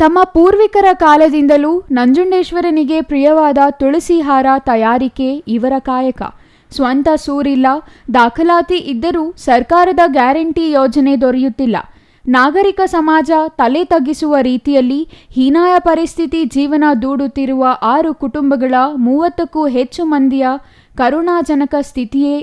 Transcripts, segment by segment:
ತಮ್ಮ ಪೂರ್ವಿಕರ ಕಾಲದಿಂದಲೂ ನಂಜುಂಡೇಶ್ವರನಿಗೆ ಪ್ರಿಯವಾದ ತುಳಸಿ ಹಾರ ತಯಾರಿಕೆ ಇವರ ಕಾಯಕ. ಸ್ವಂತ ಸೂರಿಲ್ಲ, ದಾಖಲಾತಿ ಇದ್ದರೂ ಸರ್ಕಾರದ ಗ್ಯಾರಂಟಿ ಯೋಜನೆ ದೊರೆಯುತ್ತಿಲ್ಲ. ನಾಗರಿಕ ಸಮಾಜ ತಲೆ ತಗ್ಗಿಸುವ ರೀತಿಯಲ್ಲಿ ಹೀನಾಯ ಪರಿಸ್ಥಿತಿ ಜೀವನ ದೂಡುತ್ತಿರುವ ಆರು ಕುಟುಂಬಗಳ ಮೂವತ್ತಕ್ಕೂ ಹೆಚ್ಚು ಮಂದಿಯ ಕರುಣಾಜನಕ ಸ್ಥಿತಿಯೇ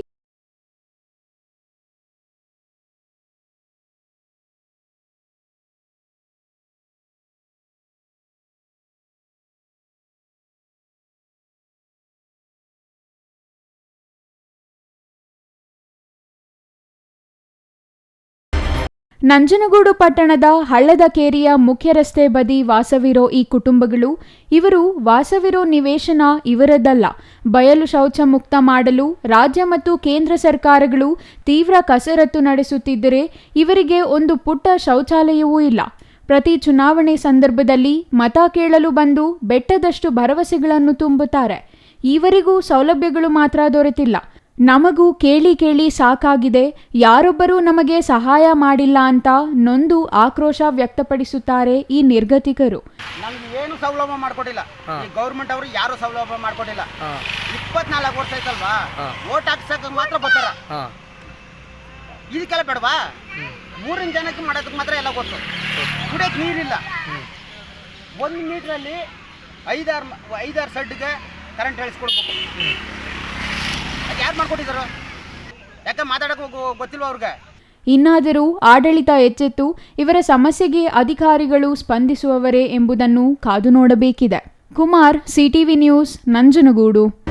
ನಂಜನಗೂಡು ಪಟ್ಟಣದ ಹಳ್ಳದ ಕೇರಿಯ ಮುಖ್ಯ ರಸ್ತೆ ಬದಿ ವಾಸವಿರೋ ಈ ಕುಟುಂಬಗಳು, ಇವರು ವಾಸವಿರೋ ನಿವೇಶನ ಇವರದ್ದಲ್ಲ ಬಯಲು ಶೌಚ ಮುಕ್ತ ಮಾಡಲು ರಾಜ್ಯ ಮತ್ತು ಕೇಂದ್ರ ಸರ್ಕಾರಗಳು ತೀವ್ರ ಕಸರತ್ತು ನಡೆಸುತ್ತಿದ್ದರೆ ಇವರಿಗೆ ಒಂದು ಪುಟ್ಟ ಶೌಚಾಲಯವೂ ಇಲ್ಲ. ಪ್ರತಿ ಚುನಾವಣೆ ಸಂದರ್ಭದಲ್ಲಿ ಮತ ಕೇಳಲು ಬಂದು ಬೆಟ್ಟದಷ್ಟು ಭರವಸೆಗಳನ್ನು ತುಂಬುತ್ತಾರೆ. ಈವರೆಗೂ ಸೌಲಭ್ಯಗಳು ಮಾತ್ರ ದೊರೆತಿಲ್ಲ. ನಮಗೂ ಕೇಳಿ ಕೇಳಿ ಸಾಕಾಗಿದೆ ಯಾರೊಬ್ಬರೂ ನಮಗೆ ಸಹಾಯ ಮಾಡಿಲ್ಲ ಅಂತ ನೊಂದು ಆಕ್ರೋಶ ವ್ಯಕ್ತಪಡಿಸುತ್ತಾರೆ ಈ ನಿರ್ಗತಿಕರು. ನಮ್ಗೆ ಏನು ಸೌಲಭ್ಯ ಮಾಡ್ಕೊಟ್ಟಿಲ್ಲ. ಈ ಗೌರ್ಮೆಂಟ್ ಅವರು ಯಾರು ಸೌಲಭ್ಯ ಮಾಡ್ಕೊಟ್ಟಿಲ್ಲ. ಇಪ್ಪತ್ನಾಲ್ಕು ವರ್ಷ ಐತಲ್ವಾ ಓಟ್ ಹಾಕ್ಸಕ್ ಮಾತ್ರ ಬರ್ತಾರ. ಇದಕ್ಕೆಲ್ಲ ಬೇಡವಾ? ಮೂರಿನ ಜನಕ್ಕೆ ಮಾಡೋದಕ್ಕೆ ಮಾತ್ರ ಎಲ್ಲ ಗೊತ್ತು. ಕುಡಿಯಕ್ಕೆ ನೀರಿಲ್ಲ. ಒಂದು ಮೀಟ್ರಲ್ಲಿ ಐದಾರು ಐದಾರು ಸಡ್ಗೆ ಕರೆಂಟ್ ಹೇಳಿಸ್ಕೊಡ್ಬೇಕು ಇನ್ನಾದರೂ ಆಡಳಿತ ಎಚ್ಚೆತ್ತು ಇವರ ಸಮಸ್ಯೆಗೆ ಅಧಿಕಾರಿಗಳು ಸ್ಪಂದಿಸುವವರೇ ಎಂಬುದನ್ನು ಕಾದು ನೋಡಬೇಕಿದೆ. Kumar CTV news Nanjangud.